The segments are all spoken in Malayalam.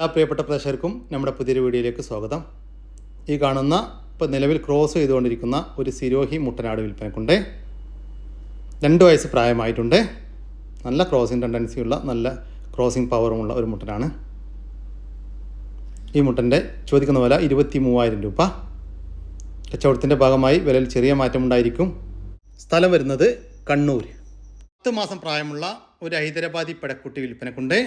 എല്ലാ പ്രിയപ്പെട്ട പ്രേക്ഷകർക്കും നമ്മുടെ പുതിയൊരു വീഡിയോയിലേക്ക് സ്വാഗതം. ഈ കാണുന്ന ഇപ്പോൾ നിലവിൽ ക്രോസ് ചെയ്തുകൊണ്ടിരിക്കുന്ന ഒരു സിരോഹി മുട്ടനാട് വിൽപ്പനക്കുണ്ട്. രണ്ട് വയസ്സ് പ്രായമായിട്ടുണ്ട്. നല്ല ക്രോസിംഗ് ടെൻഡൻസിയുള്ള നല്ല ക്രോസിംഗ് പവറുമുള്ള ഒരു മുട്ടനാണ്. ഈ മുട്ടന്റെ ചോദിക്കുന്ന വില ഇരുപത്തി മൂവായിരം രൂപ. കച്ചവടത്തിന്റെ ഭാഗമായി വിലയിൽ ചെറിയ മാറ്റമുണ്ടായിരിക്കും സ്ഥലം വരുന്നത് കണ്ണൂർ പത്ത് മാസം പ്രായമുള്ള ഒരു ഹൈദരാബാദി പെടക്കുട്ടി വിൽപ്പനക്കുണ്ട്.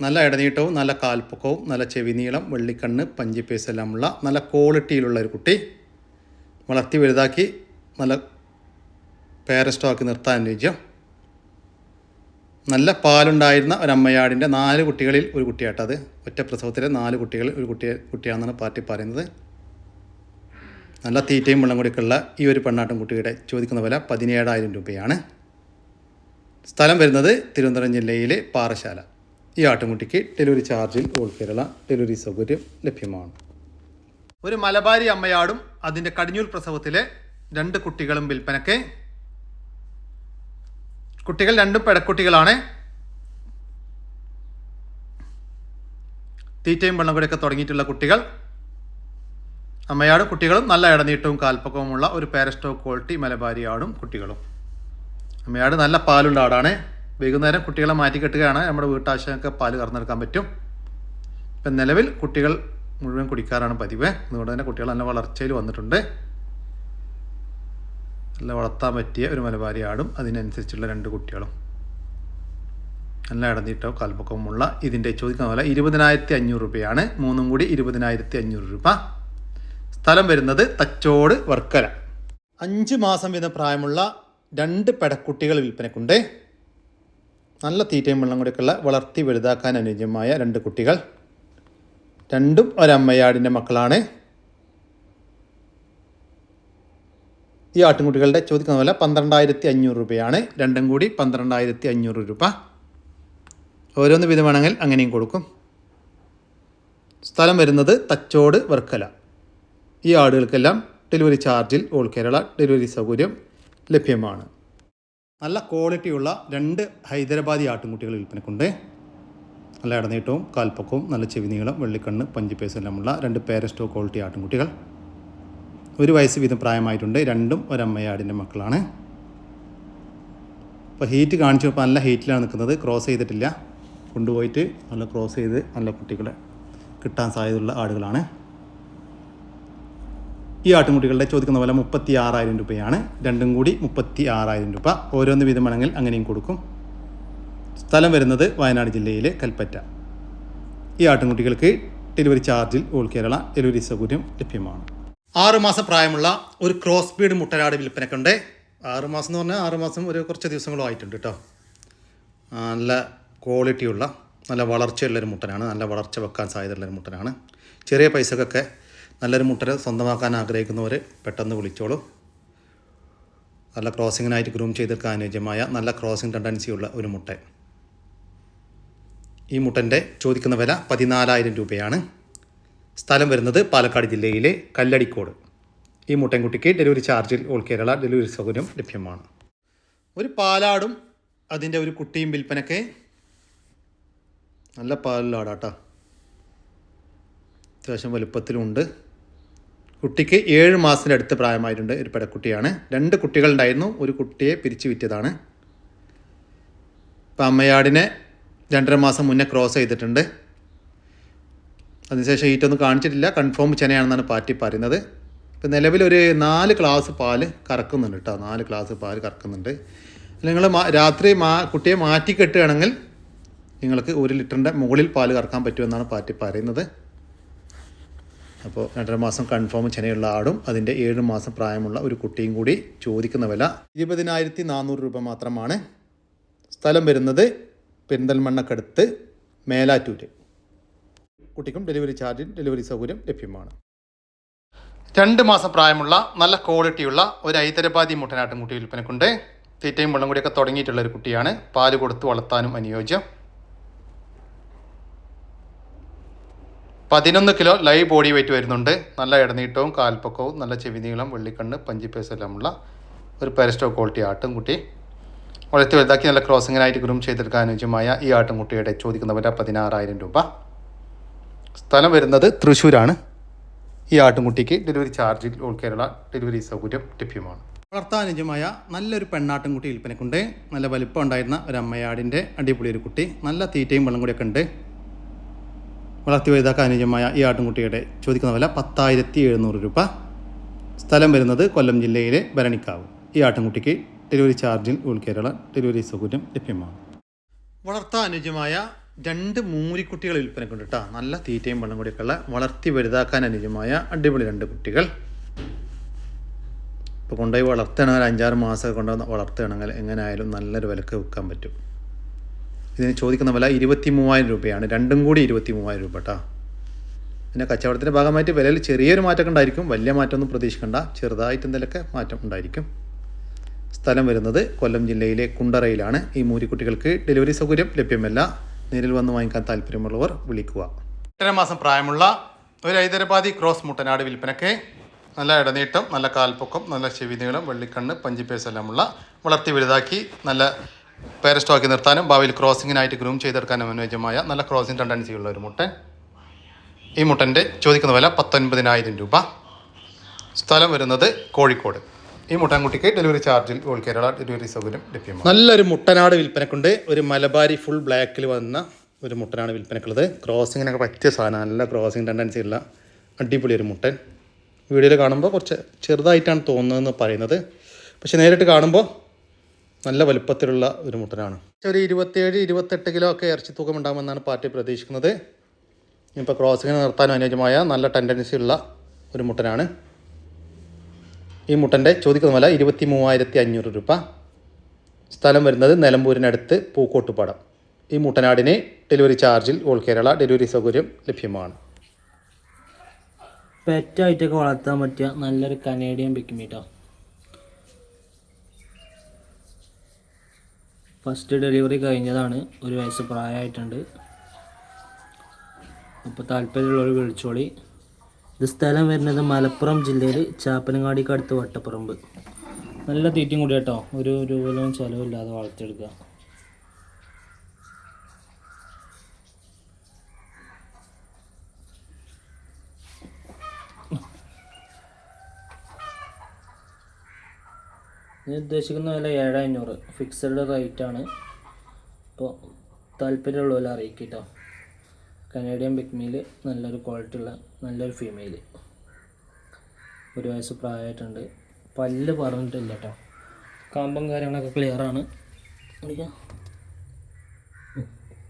നല്ല ഇടനീട്ടവും നല്ല കാൽപ്പൊക്കവും നല്ല ചെവി നീളം വെള്ളിക്കണ്ണ് പഞ്ചിപ്പേസ് എല്ലാമുള്ള നല്ല ക്വാളിറ്റിയിലുള്ള ഒരു കുട്ടി വളർത്തി വലുതാക്കി നല്ല പേരസ്റ്റോക്കി നിർത്താൻ അനുയോജ്യം നല്ല പാലുണ്ടായിരുന്ന ഒരമ്മയാടിന്റെ നാല് കുട്ടികളിൽ ഒരു കുട്ടിയാട്ടത് ഒറ്റ പ്രസവത്തിലെ നാല് കുട്ടികളിൽ ഒരു കുട്ടിയെ കുട്ടിയാണെന്നാണ് പാർട്ടി പറയുന്നത്. നല്ല തീറ്റയും വെള്ളം കൂടിയൊക്കെയുള്ള ഈ ഒരു പെണ്ണാട്ടും കുട്ടിയുടെ ചോദിക്കുന്ന വില പതിനേഴായിരം രൂപയാണ്. സ്ഥലം വരുന്നത് തിരുവനന്തപുരം ജില്ലയിലെ പാറശാല ഈ ആട്ടുംകുട്ടിക്ക് ഡെലിവറി ചാർജിൽ ഓൾ കേരള ഡെലിവറി സൗകര്യം ലഭ്യമാണ്. ഒരു മലബാരി അമ്മയാടും അതിന്റെ കടിഞ്ഞൂൽ പ്രസവത്തിലെ രണ്ട് കുട്ടികളും വിൽപ്പനയ്ക്ക്. കുട്ടികൾ രണ്ടും പെടക്കുട്ടികളാണ്. തീറ്റയും വെള്ളം കൂടെയൊക്കെ തുടങ്ങിയിട്ടുള്ള കുട്ടികൾ. അമ്മയാടും കുട്ടികളും നല്ല ഇടനീട്ടവും കാൽപ്പക്കവുമുള്ള ഒരു പാരസ്റ്റോ ക്വാളിറ്റി മലബാരി ആടും കുട്ടികളും. അമ്മയാട് നല്ല പാലുള്ള ആടാണ്. വൈകുന്നേരം കുട്ടികളെ മാറ്റി കെട്ടുകയാണ് നമ്മുടെ വീട്ടാവശ്യമൊക്കെ പാൽ കറന്നെടുക്കാൻ പറ്റും. ഇപ്പം നിലവിൽ കുട്ടികൾ മുഴുവൻ കുടിക്കാറാണ് പതിവ്. അതുകൊണ്ട് തന്നെ കുട്ടികൾ നല്ല വളർച്ചയിൽ വന്നിട്ടുണ്ട്. നല്ല വളർത്താൻ പറ്റിയ ഒരു മലബാരി ആടും അതിനനുസരിച്ചുള്ള രണ്ട് കുട്ടികളും. നല്ല ഇടനീട്ടവും കാൽപ്പൊക്കവുമുള്ള ഇതിന്റെ ചോദിക്കുന്ന പോലെ ഇരുപതിനായിരത്തി അഞ്ഞൂറ് രൂപയാണ്. മൂന്നും കൂടി ഇരുപതിനായിരത്തി അഞ്ഞൂറ് രൂപ. സ്ഥലം വരുന്നത് തച്ചോട് വർക്കല. അഞ്ച് മാസം വീതം പ്രായമുള്ള രണ്ട് പെടക്കുട്ടികൾ വിൽപ്പനക്കുണ്ട്. നല്ല തീറ്റയും വെള്ളം കൂടിയൊക്കെയുള്ള വളർത്തി വലുതാക്കാൻ അനുയോജ്യമായ രണ്ട് കുട്ടികൾ. രണ്ടും ഒരമ്മയാടിന്റെ മക്കളാണ്. ഈ ആട്ടിൻകുട്ടികളുടെ ചോദിക്കുന്ന പോലെ പന്ത്രണ്ടായിരത്തി അഞ്ഞൂറ് രൂപയാണ്. രണ്ടും കൂടി പന്ത്രണ്ടായിരത്തി അഞ്ഞൂറ് രൂപ. ഓരോന്ന് വിധം വേണമെങ്കിൽ അങ്ങനെയും കൊടുക്കും. സ്ഥലം വരുന്നത് തച്ചോട് വർക്കല. ഈ ആടുകൾക്കെല്ലാം ഡെലിവറി ചാർജിൽ ഓൾ കേരള ഡെലിവറി സൗകര്യം ലഭ്യമാണ്. നല്ല ക്വാളിറ്റിയുള്ള രണ്ട് ഹൈദരാബാദി ആട്ടുംകുട്ടികൾ വിൽപ്പനക്കുണ്ട്. നല്ല ഇടനീട്ടവും കാൽപ്പക്കവും നല്ല ചെവി നീളം വെള്ളിക്കണ്ണ് പഞ്ചിപ്പേസ് എല്ലാമുള്ള രണ്ട് പേരസ്റ്റോ ക്വാളിറ്റി ആട്ടുംകുട്ടികൾ. ഒരു വയസ്സ് വീതം പ്രായമായിട്ടുണ്ട്. രണ്ടും ഒരമ്മയാടിന്റെ മക്കളാണ്. ഇപ്പോൾ ഹീറ്റ് കാണിച്ചപ്പോൾ നല്ല ഹീറ്റിലാണ് നിൽക്കുന്നത്. ക്രോസ് ചെയ്തിട്ടില്ല. കൊണ്ടുപോയിട്ട് നല്ല ക്രോസ് ചെയ്ത് നല്ല കുട്ടികളെ കിട്ടാൻ സാധ്യതയുള്ള ആടുകളാണ്. ഈ ആട്ടുംകുട്ടികളുടെ ചോദിക്കുന്ന പോലെ മുപ്പത്തി ആറായിരം രൂപയാണ്. രണ്ടും കൂടി മുപ്പത്തി ആറായിരം രൂപ. ഓരോന്ന് വീതം വേണമെങ്കിൽ അങ്ങനെയും കൊടുക്കും. സ്ഥലം വരുന്നത് വയനാട് ജില്ലയിലെ കൽപ്പറ്റ. ഈ ആട്ടുംകുട്ടികൾക്ക് ഡെലിവറി ചാർജിൽ ഓൾ കേരള ഡെലിവറി സൗകര്യം ലഭ്യമാണ്. ആറ് മാസം പ്രായമുള്ള ഒരു ക്രോസ് ബീഡ് മുട്ടനാട് വിൽപ്പനക്കുണ്ട്. ആറുമാസം എന്ന് പറഞ്ഞാൽ ആറുമാസം ഒരു കുറച്ച് ദിവസങ്ങളും ആയിട്ടുണ്ട് കേട്ടോ. നല്ല ക്വാളിറ്റിയുള്ള നല്ല വളർച്ചയുള്ളൊരു മുട്ടനാണ്. നല്ല വളർച്ച വെക്കാൻ സാധ്യതയുള്ളൊരു മുട്ടനാണ്. ചെറിയ പൈസക്കൊക്കെ നല്ലൊരു മുട്ടര സ്വന്തമാക്കാൻ ആഗ്രഹിക്കുന്നവർ പെട്ടെന്ന് വിളിച്ചോളൂ. നല്ല ക്രോസിങ്ങിനായിട്ട് ഗ്രൂം ചെയ്തെടുക്കാൻ അനുയോജ്യമായ നല്ല ക്രോസിംഗ് ടെൻഡൻസിയുള്ള ഒരു മുട്ട. ഈ മുട്ടന്റെ ചോദിക്കുന്ന വില പതിനാലായിരം രൂപയാണ്. സ്ഥലം വരുന്നത് പാലക്കാട് ജില്ലയിലെ കല്ലടിക്കോട്. ഈ മുട്ടൻകുട്ടിക്ക് ഡെലിവറി ചാർജിൽ ഓൾ കേരള ഡെലിവറി സൗകര്യം ലഭ്യമാണ്. ഒരു പാലാടും അതിന്റെ ഒരു കുട്ടിയും വിൽപ്പനയ്ക്ക് നല്ല പാലാടാട്ടോ അത്യാവശ്യം വലുപ്പത്തിലുമുണ്ട് കുട്ടിക്ക് ഏഴ് മാസത്തിന്റെ അടുത്ത് പ്രായമായിട്ടുണ്ട് ഒരു പെടക്കുട്ടിയാണ് രണ്ട് കുട്ടികളുണ്ടായിരുന്നു. ഒരു കുട്ടിയെ പിരിച്ചു വിറ്റതാണ്. ഇപ്പം അമ്മയാടിനെ രണ്ടര മാസം മുന്നേ ക്രോസ് ചെയ്തിട്ടുണ്ട്. അതിനുശേഷം ഹീറ്റൊന്നും കാണിച്ചിട്ടില്ല. കൺഫേം ചെനയാണെന്നാണ് പാറ്റി പറയുന്നത്. ഇപ്പം നിലവിലൊരു നാല് ക്ലാസ് പാൽ കറക്കുന്നുണ്ട് കേട്ടോ. നാല് ക്ലാസ് പാൽ കറക്കുന്നുണ്ട്. നിങ്ങൾ രാത്രി മാ കുട്ടിയെ മാറ്റി കെട്ടുകയാണെങ്കിൽ നിങ്ങൾക്ക് ഒരു ലിറ്ററിന്റെ മുകളിൽ പാൽ കറക്കാൻ പറ്റുമെന്നാണ് പാറ്റി പറയുന്നത്. അപ്പോൾ രണ്ടര മാസം കൺഫേം ചെനയുള്ള ആടും അതിന്റെ ഏഴ് മാസം പ്രായമുള്ള ഒരു കുട്ടിയും കൂടി ചോദിക്കുന്ന വില ഇരുപതിനായിരത്തി നാനൂറ് രൂപ മാത്രമാണ്. സ്ഥലം വരുന്നത് പെരിന്തൽമണ്ണക്കടുത്ത് മേലാറ്റൂര്. കുട്ടിക്കും ഡെലിവറി ചാർജിൽ ഡെലിവറി സൗകര്യം ലഭ്യമാണ്. രണ്ട് മാസം പ്രായമുള്ള നല്ല ക്വാളിറ്റിയുള്ള ഒരു ഹൈദരാബാദി മുട്ടനാട്ടും കുട്ടി വിൽപ്പനക്കുണ്ട്. തീറ്റയും വെള്ളം കൂടിയൊക്കെ തുടങ്ങിയിട്ടുള്ള ഒരു കുട്ടിയാണ്. പാൽ കൊടുത്ത് വളർത്താനും അനുയോജ്യം. പതിനൊന്ന് കിലോ ലൈവ് ബോഡി വെയിറ്റ് വരുന്നുണ്ട്. നല്ല ഇടനീട്ടവും കാൽപ്പക്കവും നല്ല ചെവി നീളം വെള്ളിക്കണ്ണ് പഞ്ചിപ്പേസ് എല്ലാമുള്ള ഒരു പാരസ്റ്റോ ക്വാളിറ്റി ആട്ടുംകുട്ടി. വളർത്തി വലുതാക്കി നല്ല ക്രോസിങ്ങിനായിട്ട് ഗ്രൂം ചെയ്തെടുക്കാൻ അനുയോജ്യമായ ഈ ആട്ടുംകുട്ടിയുടെ ചോദിക്കുന്ന വില പതിനാറായിരം രൂപ. സ്ഥലം വരുന്നത് തൃശ്ശൂരാണ്. ഈ ആട്ടുംകുട്ടിക്ക് ഡെലിവറി ചാർജിൽ ഓൾ കേരള ഡെലിവറി സൗകര്യം ലഭ്യമാണ്. വളർത്താനുജമായ നല്ലൊരു പെണ്ണാട്ടുംകുട്ടി വിൽപ്പനക്കുണ്ട് നല്ല വലിപ്പം ഉണ്ടായിരുന്ന ഒരു അമ്മയാടിന്റെ അടിപൊളി ഒരു കുട്ടി. നല്ല തീറ്റയും വെള്ളം കൂടിയൊക്കെ ഉണ്ട്. വളർത്തി വലുതാക്കാൻ അനുയോജ്യമായ ഈ ആട്ടുംകുട്ടിയുടെ ചോദിക്കുന്ന വില പത്തായിരത്തി എഴുന്നൂറ് രൂപ. സ്ഥലം വരുന്നത് കൊല്ലം ജില്ലയിലെ ഭരണിക്കാവ്. ഈ ആട്ടുംകുട്ടിക്ക് ഡെലിവറി ചാർജിൽ ഉൾ കേരള ഡെലിവറി സൗകര്യം ലഭ്യമാണ്. വളർത്താൻ അനുയോജ്യമായ രണ്ട് മൂരിക്കുട്ടികൾ വിൽപ്പനക്കുണ്ട് കേട്ടോ നല്ല തീറ്റയും വെള്ളം കൂടിയൊക്കെ ഉള്ള വളർത്തി വലുതാക്കാൻ അനുയോജ്യമായ അടിപൊളി രണ്ട് കുട്ടികൾ. ഇപ്പോൾ കൊണ്ടുപോയി വളർത്തണമെങ്കിൽ അഞ്ചാറ് മാസമൊക്കെ കൊണ്ടുവന്ന് വളർത്തുകയാണെങ്കിൽ എങ്ങനെയായാലും നല്ലൊരു വിലക്ക് വിൽക്കാൻ പറ്റും. ഇതിന് ചോദിക്കുന്ന വില ഇരുപത്തി മൂവായിരം രൂപയാണ്. രണ്ടും കൂടി ഇരുപത്തി മൂവായിരം രൂപ കേട്ടോ പിന്നെ കച്ചവടത്തിന്റെ ഭാഗമായിട്ട് വിലയിൽ ചെറിയൊരു മാറ്റമൊക്കെ ഉണ്ടായിരിക്കും. വലിയ മാറ്റമൊന്നും പ്രതീക്ഷിക്കേണ്ട. ചെറുതായിട്ട് എന്തെങ്കിലുമൊക്കെ മാറ്റം ഉണ്ടായിരിക്കും. സ്ഥലം വരുന്നത് കൊല്ലം ജില്ലയിലെ കുണ്ടറയിലാണ്. ഈ മൂരിക്കുട്ടികൾക്ക് ഡെലിവറി സൗകര്യം ലഭ്യമല്ല. നേരിൽ വന്ന് വാങ്ങിക്കാൻ താല്പര്യമുള്ളവർ വിളിക്കുക. എട്ടര മാസം പ്രായമുള്ള ഒരു ഹൈദരാബാദി ക്രോസ് മുട്ടനാട് വിൽപ്പനയ്ക്ക് നല്ല ഇടനീട്ടം നല്ല കാൽപ്പൊക്കം നല്ല ചെവി നീളം വെള്ളിക്കണ്ണ് പഞ്ചിപ്പേസ് എല്ലാമുള്ള വളർത്തി വലുതാക്കി നല്ല പേര സ്റ്റോക്കി നിർത്താനും ഭാവിയിൽ ക്രോസിങ്ങിനായിട്ട് ഗ്രൂം ചെയ്തെടുക്കാനും അനുയോജ്യമായ നല്ല ക്രോസിംഗ് ടെൻഡൻസിയുള്ള ഒരു മുട്ട ഈ മുട്ടന്റെ ചോദിക്കുന്ന വില പത്തൊൻപതിനായിരം രൂപ. സ്ഥലം വരുന്നത് കോഴിക്കോട്. ഈ മുട്ടൻകുട്ടിക്ക് ഡെലിവറി ചാർജിൽ ഓൾ കേരള ഡെലിവറി സൗകര്യം ലഭ്യമാണ്. നല്ലൊരു മുട്ടനാട് വിൽപ്പനക്കുണ്ട്. ഒരു മലബാരി ഫുൾ ബ്ലാക്കിൽ വന്ന ഒരു മുട്ടനാണ് വിൽപ്പനക്കുള്ളത്. ക്രോസിങ്ങിനൊക്കെ പറ്റിയ സാധനം നല്ല ക്രോസിങ് ടെൻഡൻസി ഉള്ള അടിപൊളി ഒരു മുട്ടൻ. വീഡിയോയിൽ കാണുമ്പോൾ കുറച്ച് ചെറുതായിട്ടാണ് തോന്നുന്നതെന്ന് പറയുന്നത്. പക്ഷേ നേരിട്ട് കാണുമ്പോൾ നല്ല വലുപ്പത്തിലുള്ള ഒരു മുട്ടനാണ്. ഒരു ഇരുപത്തിയേഴ് ഇരുപത്തെട്ട് കിലോ ഒക്കെ ഇറച്ചി തൂക്കം ഉണ്ടാകുമെന്നാണ് പാർട്ടി പ്രതീക്ഷിക്കുന്നത്. ഇപ്പോൾ ക്രോസിങ്ങിന് നിർത്താൻ അനുയോജ്യമായ നല്ല ടെൻഡൻസി ഉള്ള ഒരു മുട്ടനാണ്. ഈ മുട്ടന്റെ ചോദിക്കുന്ന വില ഇരുപത്തി മൂവായിരത്തി അഞ്ഞൂറ് രൂപ. സ്ഥലം വരുന്നത് നിലമ്പൂരിനടുത്ത് പൂക്കോട്ടുപാടം. ഈ മുട്ടനാടിന് ഡെലിവറി ചാർജിൽ ഓൾ കേരള ഡെലിവറി സൗകര്യം ലഭ്യമാണ്. പെറ്റായിട്ടൊക്കെ വളർത്താൻ പറ്റിയ നല്ലൊരു കനേഡിയൻ പിക്കിമീട്ടോ ഫസ്റ്റ് ഡെലിവറി കഴിഞ്ഞതാണ്. ഒരു വയസ്സ് പ്രായമായിട്ടുണ്ട്. അപ്പോൾ താല്പര്യമുള്ളവർ വിളിച്ചോളി. ഇത് സ്ഥലം വരുന്നത് മലപ്പുറം ജില്ലയിൽ ചാപ്പനങ്ങാടിക്ക് അടുത്ത് വട്ടപ്പറമ്പ്. നല്ല തീറ്റയും കൂടി കേട്ടോ. ഒരു രൂപയിലും ചിലവില്ലാതെ വളർത്തിയെടുക്കുക. ഇത് ഉദ്ദേശിക്കുന്ന വില ഏഴ് അഞ്ഞൂറ് ഫിക്സഡ് റേറ്റ് ആണ് അപ്പോൾ താല്പര്യമുള്ളവരെ അറിയിക്കുക കേട്ടോ കനേഡിയൻ ബിക്മിയിൽ നല്ലൊരു ക്വാളിറ്റി ഉള്ള നല്ലൊരു ഫീമെയിൽ ഒരു വയസ്സ് പ്രായമായിട്ടുണ്ട്. പല്ല് പറഞ്ഞിട്ടില്ല കേട്ടോ. കാമ്പും കാര്യങ്ങളൊക്കെ കാണിക്കാം.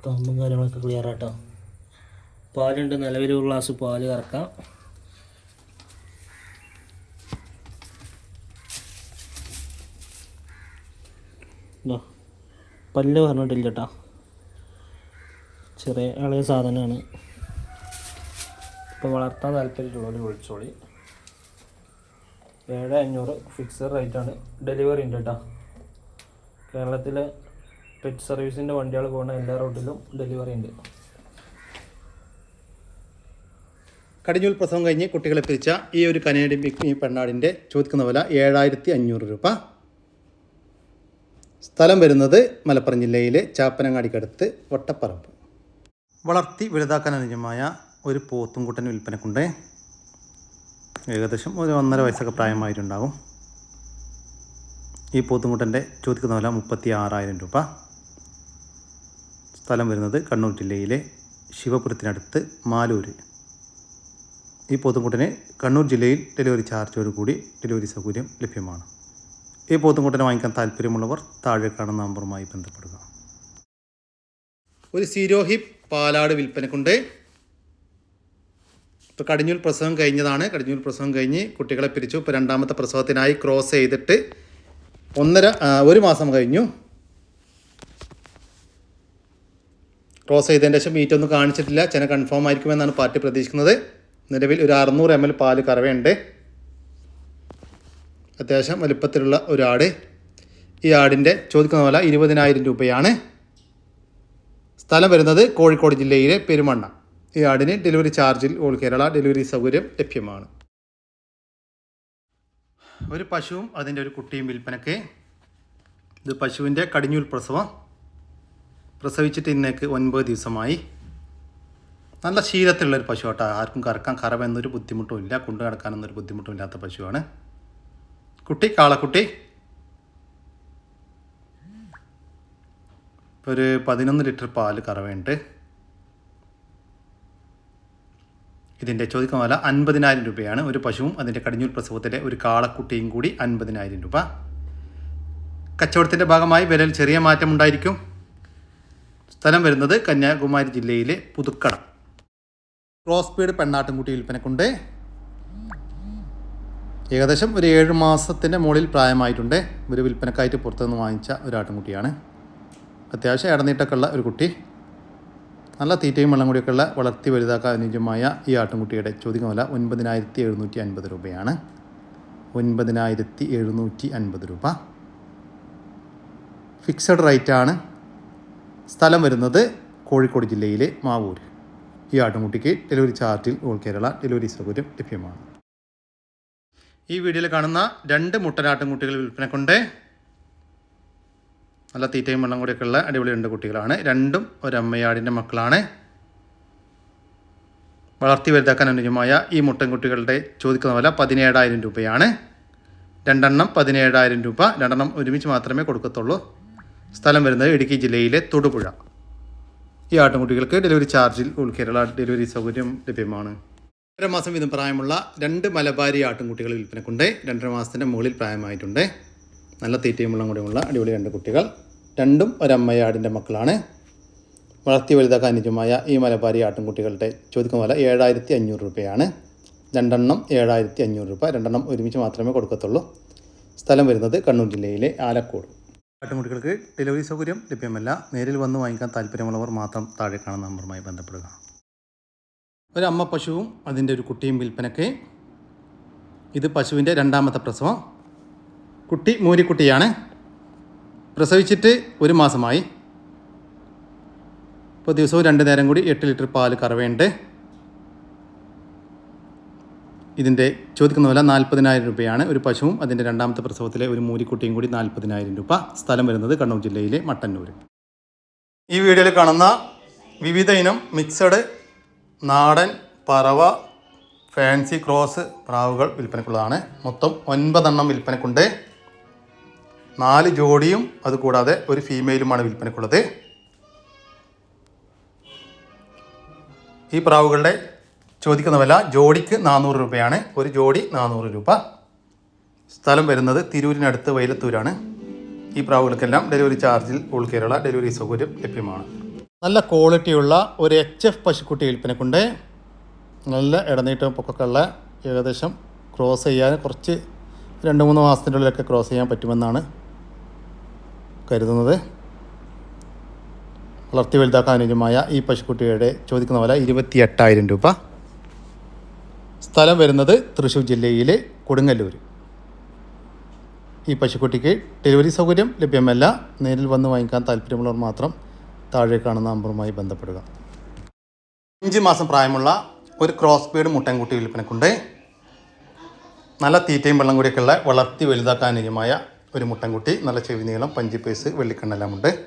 കാമ്പും കാര്യങ്ങളൊക്കെ ക്ലിയർ ആട്ടോ. പാലുണ്ട് നിലവിൽ ഒരു ഗ്ലാസ് പാൽ കറക്കാം ഇതാ പല്ല് പറഞ്ഞിട്ടില്ല കേട്ടോ ചെറിയ ഇളയ സാധനമാണ്. ഇപ്പോൾ വളർത്താൻ താല്പര്യമുള്ളവർ വിളിച്ചോളി. ഏഴ് അഞ്ഞൂറ് ഫിക്സഡ് റേറ്റാണ് ഡെലിവറി ഉണ്ട് കേട്ടോ കേരളത്തിലെ പെറ്റ് സർവീസിന്റെ വണ്ടികൾ പോകുന്ന എല്ലാ റോഡിലും ഡെലിവറി ഉണ്ട്. കടിഞ്ഞൂൽ പ്രസവം കഴിഞ്ഞ് കുട്ടികളെ പിരിച്ച ഈ ഒരു കനേഡിയൻ പെണ്ണാടിന്റെ ചോദിക്കുന്ന വില ഏഴായിരത്തി അഞ്ഞൂറ് രൂപ. സ്ഥലം വരുന്നത് മലപ്പുറം ജില്ലയിലെ ചാപ്പനങ്ങാടിക്കടുത്ത് വട്ടപ്പറമ്പ്. വളർത്തി വലുതാക്കാൻ അനുജമായ ഒരു പോത്തുംകുട്ടൻ വിൽപ്പനക്കുണ്ട്. ഏകദേശം ഒരു ഒന്നര വയസ്സൊക്കെ പ്രായമായിട്ടുണ്ടാകും ഈ പോത്തുംകുട്ടന്റെ ചോദിക്കുന്ന വില മുപ്പത്തി ആറായിരം രൂപ. സ്ഥലം വരുന്നത് കണ്ണൂർ ജില്ലയിലെ ശിവപുരത്തിനടുത്ത് മാലൂർ ഈ പോത്തുംകുട്ടന് കണ്ണൂർ ജില്ലയിൽ ഡെലിവറി ചാർജോടുകൂടി ഡെലിവറി സൗകര്യം ലഭ്യമാണ്. ഈ പോത്തുംകുട്ടനെ വാങ്ങിക്കാൻ താല്പര്യമുള്ളവർ താഴെ കാണുന്ന നമ്പറുമായി ബന്ധപ്പെടുക. ഒരു സിരോഹി പാലാട് വിൽപ്പനക്കുണ്ട്. ഇപ്പോൾ കടിഞ്ഞൂൽ പ്രസവം കഴിഞ്ഞതാണ്. കടിഞ്ഞൂൽ പ്രസവം കഴിഞ്ഞ് കുട്ടികളെ പിരിച്ചു. ഇപ്പോൾ രണ്ടാമത്തെ പ്രസവത്തിനായി ക്രോസ് ചെയ്തിട്ട് ഒന്നര ഒരു മാസം കഴിഞ്ഞു. ക്രോസ് ചെയ്തതിന് ശേഷം മീറ്റ് ഒന്നും കാണിച്ചിട്ടില്ല. ചെന കൺഫേം ആയിരിക്കുമെന്നാണ് പാർട്ടി പ്രതീക്ഷിക്കുന്നത്. നിലവിൽ ഒരു അറുന്നൂറ് എം എൽ പാൽ കറവയുണ്ട്. അത്യാവശ്യം വലുപ്പത്തിലുള്ള ഒരു ആട് ഈ ആടിന്റെ ചോദിക്കുന്ന പോലെ ഇരുപതിനായിരം രൂപയാണ്. സ്ഥലം വരുന്നത് കോഴിക്കോട് ജില്ലയിലെ പെരുമണ്ണ. ഈ ആടിന് ഡെലിവറി ചാർജിൽ ഓൾ കേരള ഡെലിവറി സൗകര്യം ലഭ്യമാണ്. ഒരു പശുവും അതിന്റെ ഒരു കുട്ടിയും വിൽപ്പനയ്ക്ക്. ഇത് പശുവിന്റെ കടിഞ്ഞൂൽ പ്രസവം. പ്രസവിച്ചിട്ട് ഇന്നേക്ക് ഒൻപത് ദിവസമായി. നല്ല ശീലത്തിലുള്ളൊരു പശു കേട്ടോ ആർക്കും കറക്കാൻ കറവെന്നൊരു ബുദ്ധിമുട്ടും ഇല്ല. കൊണ്ടു നടക്കാനൊന്നൊരു ബുദ്ധിമുട്ടും ഇല്ലാത്ത പശുവാണ്. കുട്ടി കാളക്കുട്ടി ഇപ്പോൾ ഒരു പതിനൊന്ന് ലിറ്റർ പാൽ കറവയുണ്ട്. ഇതിന്റെ ചോദിക്കുന്ന വില അൻപതിനായിരം രൂപയാണ്. ഒരു പശുവും അതിന്റെ കടിഞ്ഞൂർ പ്രസവത്തിലെ ഒരു കാളക്കുട്ടിയും കൂടി അൻപതിനായിരം രൂപ. കച്ചവടത്തിന്റെ ഭാഗമായി വിലയിൽ ചെറിയ മാറ്റമുണ്ടായിരിക്കും സ്ഥലം വരുന്നത് കന്യാകുമാരി ജില്ലയിലെ പുതുക്കട. ക്രോസ് സ്പീഡ് പെണ്ണാട്ടുംകുട്ടി വിൽപ്പനക്കുണ്ട്. ഏകദേശം ഒരു ഏഴ് മാസത്തിന്റെ മുകളിൽ പ്രായമായിട്ടുണ്ട്. ഒരു വിൽപ്പനക്കായിട്ട് പുറത്തുനിന്ന് വാങ്ങിച്ച ഒരു ആട്ടുംകുട്ടിയാണ് അത്യാവശ്യം ഇടനീട്ടൊക്കെ ഉള്ള ഒരു കുട്ടി. നല്ല തീറ്റയും വെള്ളം കൂടിയൊക്കെ ഉള്ള വളർത്തി വലുതാക്കാൻ അനുയോജ്യമായ ഈ ആട്ടുംകുട്ടിയുടെ ചോദ്യം വില ഒൻപതിനായിരത്തി എഴുന്നൂറ്റി അൻപത് രൂപയാണ്. ഒൻപതിനായിരത്തി എഴുന്നൂറ്റി അൻപത് രൂപ. ഫിക്സഡ് റേറ്റാണ്. സ്ഥലം വരുന്നത് കോഴിക്കോട് ജില്ലയിലെ മാവൂർ ഈ ആട്ടുംകുട്ടിക്ക് ഡെലിവറി ചാർജിൽ ഓൾ കേരള ഡെലിവറി സൗകര്യം ലഭ്യമാണ്. ഈ വീഡിയോയിൽ കാണുന്ന രണ്ട് മുട്ടനാട്ടുംകുട്ടികൾ വിൽപ്പനക്കുണ്ട് നല്ല തീറ്റയും വെള്ളം കൂടിയൊക്കെ അടിപൊളി രണ്ട് കുട്ടികളാണ്. രണ്ടും ഒരമ്മയാടിന്റെ മക്കളാണ്. വളർത്തി വലുതാക്കാൻ അനുയോജ്യമായ ഈ മുട്ടൻകുട്ടികളുടെ ചോദിക്കുന്ന വില പതിനേഴായിരം രൂപയാണ്. രണ്ടെണ്ണം പതിനേഴായിരം രൂപ. രണ്ടെണ്ണം ഒരുമിച്ച് മാത്രമേ കൊടുക്കത്തുള്ളൂ. സ്ഥലം വരുന്നത് ഇടുക്കി ജില്ലയിലെ തൊടുപുഴ. ഈ ആട്ടുംകുട്ടികൾക്ക് ഡെലിവറി ചാർജിൽ ഉൾ കേരള ഡെലിവറി സൗകര്യം ലഭ്യമാണ്. രണ്ടര മാസം വീതം പ്രായമുള്ള രണ്ട് മലബാരി ആട്ടുംകുട്ടികൾ വിൽപ്പനക്കുണ്ട്. രണ്ടര മാസത്തിന്റെ മുകളിൽ പ്രായമായിട്ടുണ്ട്. നല്ല തീറ്റയും വെള്ളം കൂടെയുള്ള അടിപൊളി രണ്ട് കുട്ടികൾ. രണ്ടും ഒരമ്മയാടിന്റെ മക്കളാണ്. വളർത്തി വലുതാക്കാൻ അനുജമായ ഈ മലബാരി ആട്ടുംകുട്ടികളുടെ ചോദിക്കുന്ന വില ഏഴായിരത്തി അഞ്ഞൂറ് രൂപയാണ്. രണ്ടെണ്ണം ഏഴായിരത്തി അഞ്ഞൂറ് രൂപ. രണ്ടെണ്ണം ഒരുമിച്ച് മാത്രമേ കൊടുക്കത്തുള്ളൂ. സ്ഥലം വരുന്നത് കണ്ണൂർ ജില്ലയിലെ ആലക്കോട്. ആട്ടുംകുട്ടികൾക്ക് ഡെലിവറി സൗകര്യം ലഭ്യമല്ല. നേരിൽ വന്ന് വാങ്ങിക്കാൻ താല്പര്യമുള്ളവർ മാത്രം താഴെ കാണുന്ന നമ്പറുമായി ബന്ധപ്പെടുക. ഒരു അമ്മ പശുവും അതിന്റെ ഒരു കുട്ടിയും വിൽപ്പനയ്ക്ക്. ഇത് പശുവിന്റെ രണ്ടാമത്തെ പ്രസവം. കുട്ടി മൂരിക്കുട്ടിയാണ് പ്രസവിച്ചിട്ട് ഒരു മാസമായി. ഇപ്പോൾ ദിവസവും രണ്ട് നേരം കൂടി എട്ട് ലിറ്റർ പാൽ കറവയുണ്ട്. ഇതിന്റെ ചോദിക്കുന്ന വില നാൽപ്പതിനായിരം രൂപയാണ്. ഒരു പശുവും അതിന്റെ രണ്ടാമത്തെ പ്രസവത്തിലെ ഒരു മൂരിക്കുട്ടിയും കൂടി നാൽപ്പതിനായിരം രൂപ സ്ഥലം വരുന്നത് കണ്ണൂർ ജില്ലയിലെ മട്ടന്നൂർ ഈ വീഡിയോയിൽ കാണുന്ന വിവിധ ഇനം മിക്സഡ് നാടൻ പറവ ഫാൻസി ക്രോസ് പ്രാവുകൾ വിൽപ്പനക്കുള്ളതാണ് മൊത്തം ഒൻപതെണ്ണം വിൽപ്പനക്കുണ്ട് നാല് ജോഡിയും അതുകൂടാതെ ഒരു ഫീമെയിലുമാണ് വിൽപ്പനക്കുള്ളത് ഈ പ്രാവുകളുടെ ചോദിക്കുന്ന വില ജോഡിക്ക് നാനൂറ് രൂപയാണ്. ഒരു ജോഡി നാനൂറ് രൂപ. സ്ഥലം വരുന്നത് തിരൂരിനടുത്ത് വൈലത്തൂരാണ്. ഈ പ്രാവുകൾക്കെല്ലാം ഡെലിവറി ചാർജിൽ ഉൾ കേരള ഡെലിവറി സൗകര്യം ലഭ്യമാണ്. നല്ല ക്വാളിറ്റിയുള്ള ഒരു എച്ച് എഫ് പശുക്കുട്ടി വിൽപ്പനക്കുണ്ട്. നല്ല ഇടനീട്ടവും പൊക്കൊക്കെയുള്ള ഏകദേശം ക്രോസ് ചെയ്യാൻ കുറച്ച് രണ്ട് മൂന്ന് മാസത്തിന്റെ ഉള്ളിലൊക്കെ ക്രോസ് ചെയ്യാൻ പറ്റുമെന്നാണ് കരുതുന്നത്. വളർത്തി വലുതാക്കാൻ അനുയോജ്യമായ ഈ പശുക്കുട്ടിയുടെ ചോദിക്കുന്ന വില ഇരുപത്തി എട്ടായിരം രൂപ. സ്ഥലം വരുന്നത് തൃശ്ശൂർ ജില്ലയിലെ കൊടുങ്ങല്ലൂർ. ഈ പശുക്കുട്ടിക്ക് ഡെലിവറി സൗകര്യം ലഭ്യമല്ല. നേരിൽ വന്ന് വാങ്ങിക്കാൻ താല്പര്യമുള്ളവർ മാത്രം താഴെ കാണുന്ന നമ്പറുമായി ബന്ധപ്പെടുക. അഞ്ച് മാസം പ്രായമുള്ള ഒരു ക്രോസ് ബീഡ് മുട്ടൻകുട്ടി വിൽപ്പനക്കുണ്ട്. നല്ല തീറ്റയും വെള്ളം കൂടിയൊക്കെ ഉള്ള വളർത്തി വലുതാക്കാൻ അനുയോജ്യമായ ഒരു മുട്ടൻകുട്ടി നല്ല ചെവി നീളം പഞ്ചി പേസ് വെള്ളിക്കണ്ണെല്ലാമുണ്ട്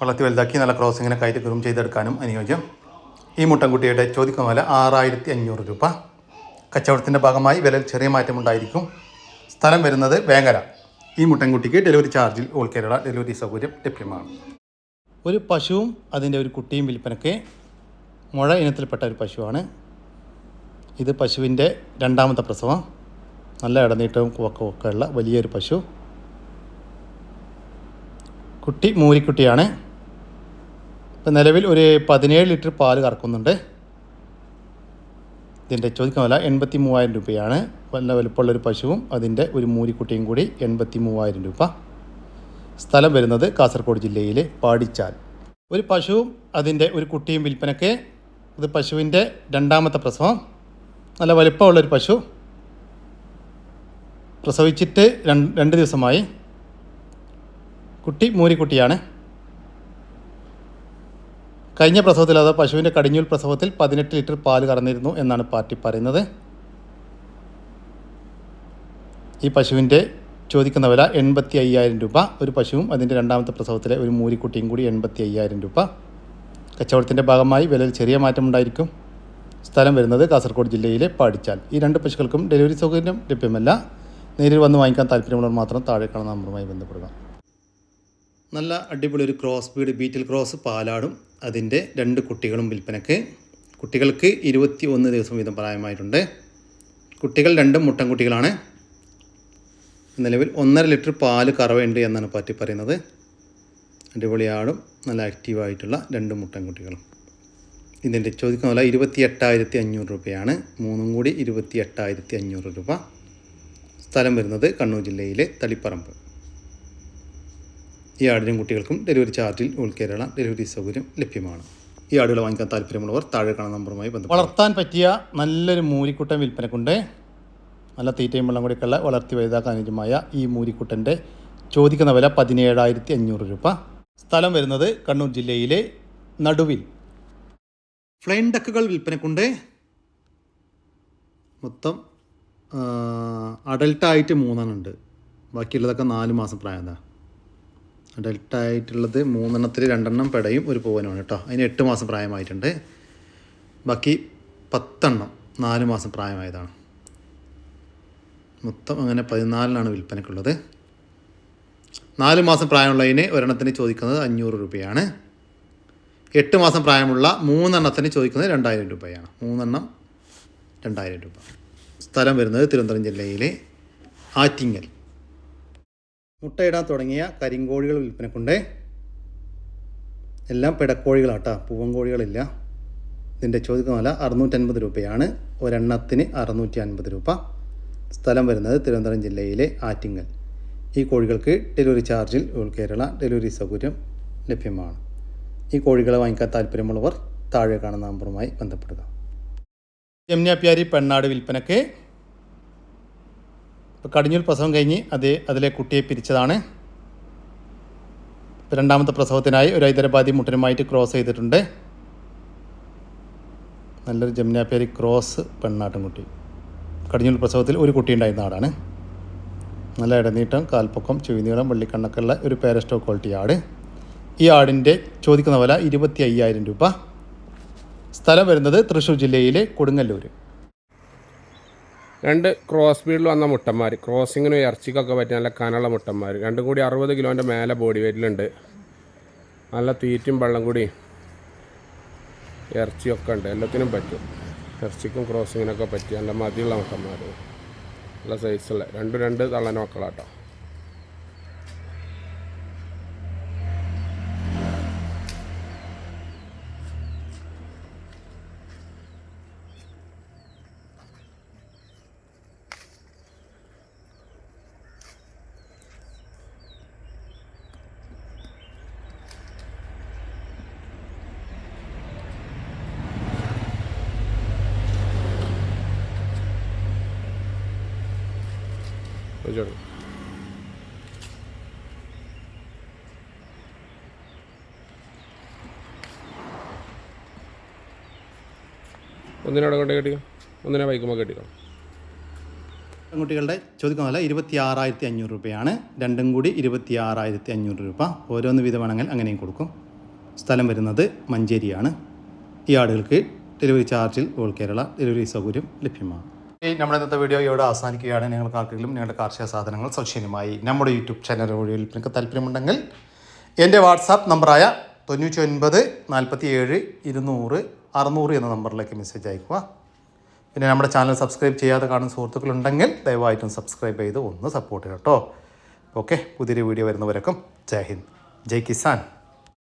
വളർത്തി വലുതാക്കി നല്ല ക്രോസിങ്ങിനെ കയറ്റി ഗ്രൂം ചെയ്തെടുക്കാനും അനുയോജ്യം. ഈ മുട്ടൻകുട്ടിയുടെ ചോദിക്കുന്ന വില ആറായിരത്തി അഞ്ഞൂറ് രൂപ. കച്ചവടത്തിന്റെ ഭാഗമായി വിലയിൽ ചെറിയ മാറ്റമുണ്ടായിരിക്കും. സ്ഥലം വരുന്നത് വേങ്ങര. ഈ മുട്ടൻകുട്ടിക്ക് ഡെലിവറി ചാർജിൽ ഓൾ കേരള ഡെലിവറി സൗകര്യം ലഭ്യമാണ്. ഒരു പശുവും അതിന്റെ ഒരു കുട്ടിയും വിൽപ്പനയ്ക്ക് മുഴ ഇനത്തിൽപ്പെട്ട ഒരു പശുവാണ്. ഇത് പശുവിന്റെ രണ്ടാമത്തെ പ്രസവം. നല്ല ഇടനീട്ടവും കുവക്കവും ഒക്കെ ഉള്ള വലിയൊരു പശു. കുട്ടി മൂരിക്കുട്ടിയാണ് ഇപ്പം നിലവിൽ ഒരു പതിനേഴ് ലിറ്റർ പാൽ കറക്കുന്നുണ്ട്. ഇതിന്റെ ചോദിക്കുന്ന വില എൺപത്തി മൂവായിരം രൂപയാണ്. നല്ല വലുപ്പമുള്ളൊരു പശുവും അതിന്റെ ഒരു മൂരിക്കുട്ടിയും കൂടി എൺപത്തി മൂവായിരം രൂപ. സ്ഥലം വരുന്നത് കാസർഗോഡ് ജില്ലയിലെ പാടിച്ചാൽ. ഒരു പശുവും അതിന്റെ ഒരു കുട്ടിയും വിൽപ്പനയ്ക്ക് ഇത് പശുവിന്റെ രണ്ടാമത്തെ പ്രസവം. നല്ല വലിപ്പമുള്ളൊരു പശു. പ്രസവിച്ചിട്ട് രണ്ട് ദിവസമായി. കുട്ടി മൂരിക്കുട്ടിയാണ് കഴിഞ്ഞ പ്രസവത്തിൽ അത് പശുവിന്റെ കടിഞ്ഞൂൽ പ്രസവത്തിൽ പതിനെട്ട് ലിറ്റർ പാൽ കറന്നിരുന്നു എന്നാണ് പാർട്ടി പറയുന്നത്. ഈ പശുവിന്റെ ചോദിക്കുന്ന വില എൺപത്തി അയ്യായിരം രൂപ. ഒരു പശുവും അതിന്റെ രണ്ടാമത്തെ പ്രസവത്തിലെ ഒരു മൂരിക്കുട്ടിയും കൂടി എൺപത്തി അയ്യായിരം രൂപ. കച്ചവടത്തിന്റെ ഭാഗമായി വിലയിൽ ചെറിയ മാറ്റമുണ്ടായിരിക്കും സ്ഥലം വരുന്നത് കാസർഗോഡ് ജില്ലയിലെ പാടിച്ചാൽ. ഈ രണ്ട് പശുക്കൾക്കും ഡെലിവറി സൗകര്യം ലഭ്യമല്ല. നേരിൽ വന്ന് വാങ്ങിക്കാൻ താല്പര്യമുള്ളവർ മാത്രം താഴെ കാണുന്ന നമ്പറുമായി ബന്ധപ്പെടുക. നല്ല അടിപൊളി ഒരു ക്രോസ് ബീഡ് ബീറ്റിൽ ക്രോസ് പാലാടും. അതിന്റെ രണ്ട് കുട്ടികളും വിൽപ്പനയ്ക്ക്. കുട്ടികൾക്ക് ഇരുപത്തി ഒന്ന് ദിവസം വീതം പ്രായമായിട്ടുണ്ട്. കുട്ടികൾ രണ്ടും മുട്ടൻ കുട്ടികളാണ്. നിലവിൽ ഒന്നര ലിറ്റർ പാൽ കറവയുണ്ട് എന്നാണ് പറ്റി പറയുന്നത്. അടിപൊളി ആടും നല്ല ആക്റ്റീവായിട്ടുള്ള രണ്ട് മുട്ടൻ കുട്ടികളും. ഇതിന്റെ ചോദിക്കുന്ന പോലെ ഇരുപത്തി എട്ടായിരത്തി അഞ്ഞൂറ് രൂപയാണ്. മൂന്നും കൂടി ഇരുപത്തി എട്ടായിരത്തി അഞ്ഞൂറ് രൂപ. സ്ഥലം വരുന്നത് കണ്ണൂർ ജില്ലയിലെ തളിപ്പറമ്പ്. ഈ ആടിനും കുട്ടികൾക്കും ഡെലിവറി ചാർജിൽ ഓൾ കേരള ഡെലിവറി സൗകര്യം ലഭ്യമാണ്. ഈ ആടുകൾ വാങ്ങിക്കാൻ താല്പര്യമുള്ളവർ താഴെ കാണുന്ന നമ്പറുമായി ബന്ധം വളർത്താൻ പറ്റിയ നല്ലൊരു മൂരിക്കുട്ടൻ വിൽപ്പനക്കുണ്ട്. നല്ല തീറ്റയും വെള്ളം കൂടിയൊക്കെയുള്ള വളർത്തി വലുതാക്കാൻ അനുയോജ്യമായ ഈ മൂരിക്കുട്ടന്റെ ചോദിക്കുന്ന വില പതിനേഴായിരത്തി അഞ്ഞൂറ് രൂപ. സ്ഥലം വരുന്നത് കണ്ണൂർ ജില്ലയിലെ നടുവിൽ. ഫ്ലൈൻ ഡക്കുകൾ വിൽപ്പനക്കുണ്ട്. മൊത്തം അഡൽട്ടായിട്ട് മൂന്നെണ്ണം ഉണ്ട്. ബാക്കിയുള്ളതൊക്കെ നാല് മാസം പ്രായതാ അഡൽട്ടായിട്ടുള്ളത് മൂന്നെണ്ണത്തിൽ രണ്ടെണ്ണം പെടയും ഒരു പൂവനുമാണ് കേട്ടോ. അതിന് എട്ട് മാസം പ്രായമായിട്ടുണ്ട്. ബാക്കി പത്തെണ്ണം നാല് മാസം പ്രായമായതാണ്. മൊത്തം അങ്ങനെ പതിനാലിനാണ് വിൽപ്പനക്കുള്ളത്. നാല് മാസം പ്രായമുള്ളതിന് ഒരെണ്ണത്തിന് ചോദിക്കുന്നത് അഞ്ഞൂറ് രൂപയാണ്. എട്ട് മാസം പ്രായമുള്ള മൂന്നെണ്ണത്തിന് ചോദിക്കുന്നത് രണ്ടായിരം രൂപയാണ്. മൂന്നെണ്ണം രണ്ടായിരം രൂപ. സ്ഥലം വരുന്നത് തിരുവനന്തപുരം ജില്ലയിലെ ആറ്റിങ്ങൽ. മുട്ടയിടാൻ തുടങ്ങിയ കരിങ്കോഴികൾ വിൽപ്പനക്കുണ്ട്. എല്ലാം പിടക്കോഴികളാട്ടാ. പൂവൻ കോഴികളില്ല ഇതിന്റെ ചോദിക്കുന്ന വില അറുന്നൂറ്റൻപത് രൂപയാണ്. ഒരെണ്ണത്തിന് അറുന്നൂറ്റി അൻപത് രൂപ. സ്ഥലം വരുന്നത് തിരുവനന്തപുരം ജില്ലയിലെ ആറ്റിങ്ങൽ. ഈ കോഴികൾക്ക് ഡെലിവറി ചാർജിൽ ഓൾ കേരള ഡെലിവറി സൗകര്യം ലഭ്യമാണ്. ഈ കോഴികളെ വാങ്ങിക്കാൻ താല്പര്യമുള്ളവർ താഴെ കാണുന്ന നമ്പറുമായി ബന്ധപ്പെടുക. ജമ്നാപ്യാരി പെണ്ണാട് വിൽപ്പനയ്ക്ക് ഇപ്പോൾ കടിഞ്ഞൂൽ പ്രസവം കഴിഞ്ഞ് അത് അതിലെ കുട്ടിയെ പിരിച്ചതാണ്. രണ്ടാമത്തെ പ്രസവത്തിനായി ഒരു ഹൈദരാബാദി മുട്ടനുമായിട്ട് ക്രോസ് ചെയ്തിട്ടുണ്ട്. നല്ലൊരു ജമുനാപ്പേരി ക്രോസ് പെണ്ണാട്ടുംകുട്ടി. കടിഞ്ഞൂൽ പ്രസവത്തിൽ ഒരു കുട്ടി ഉണ്ടായിരുന്ന ആടാണ് നല്ല ഇടനീട്ടം കാൽപ്പൊക്കം ചുവിനീളം വെള്ളിക്കണ്ണക്കുള്ള ഒരു പേരസ്റ്റോ ക്വാളിറ്റി ആട്. ഈ ആടിന്റെ ചോദിക്കുന്ന വില ഇരുപത്തി അയ്യായിരം രൂപ. സ്ഥലം വരുന്നത് തൃശ്ശൂർ ജില്ലയിലെ കൊടുങ്ങല്ലൂർ രണ്ട് ക്രോസ് ബീഡിൽ വന്ന മുട്ടന്മാർ ക്രോസിങ്ങിനും ഇറച്ചിക്കൊക്കെ പറ്റിയ നല്ല കനുള്ള മുട്ടന്മാർ രണ്ടും കൂടി അറുപത് കിലോന്റെ മേലെ ബോഡി വെയിറ്റിലുണ്ട് നല്ല തീറ്റും വെള്ളം കൂടി ഇറച്ചിയൊക്കെ ഉണ്ട്. എല്ലാത്തിനും പറ്റും. ഇറച്ചിക്കും ക്രോസിങ്ങിനൊക്കെ പറ്റിയ നല്ല മതിയുള്ള മുട്ടന്മാർ നല്ല സൈസുള്ള രണ്ട് രണ്ട് തള്ളൻ മക്കളാട്ടോ ഒന്നിനവിടെ കൊണ്ട് കെട്ടിക്കോ? ഒന്നിനെ ബൈക്കുമ്പോൾ കെട്ടിക്കണം പെൺകുട്ടികളുടെ ചോദിക്കുന്ന വില ഇരുപത്തി ആറായിരത്തി അഞ്ഞൂറ് രൂപയാണ്. രണ്ടും കൂടി ഇരുപത്തി ആറായിരത്തി അഞ്ഞൂറ് രൂപ. ഓരോന്ന് വീതമാണെങ്കിൽ അങ്ങനെയും കൊടുക്കും. സ്ഥലം വരുന്നത് മഞ്ചേരിയാണ്. ഈ ആടുകൾക്ക് ഡെലിവറി ചാർജിൽ ഓൾ കേരള ഡെലിവറി സൗകര്യം ലഭ്യമാണ്. ഈ നമ്മുടെ ഇന്നത്തെ വീഡിയോ ഇവിടെ അവസാനിക്കുകയാണ്. നിങ്ങൾക്ക് ആർക്കെങ്കിലും നിങ്ങളുടെ കാർഷിക സാധനങ്ങൾ സൗജന്യമായി നമ്മുടെ യൂട്യൂബ് ചാനൽ വഴി നിങ്ങൾക്ക് താല്പര്യമുണ്ടെങ്കിൽ എന്റെ വാട്സാപ്പ് നമ്പറായ തൊണ്ണൂറ്റി ഒൻപത് നാൽപ്പത്തി ഏഴ് ഇരുന്നൂറ് അറുന്നൂറ് എന്ന നമ്പറിലേക്ക് മെസ്സേജ് അയക്കുക. പിന്നെ നമ്മുടെ ചാനൽ സബ്സ്ക്രൈബ് ചെയ്യാതെ കാണുന്ന സുഹൃത്തുക്കളുണ്ടെങ്കിൽ ദയവായിട്ടും സബ്സ്ക്രൈബ് ചെയ്ത് ഒന്ന് സപ്പോർട്ട് ചെയ്യട്ടോ ഓക്കെ പുതിയൊരു വീഡിയോ വരുന്നവരൊക്കെ ജയ് ഹിന്ദ്. ജയ് കിസാൻ.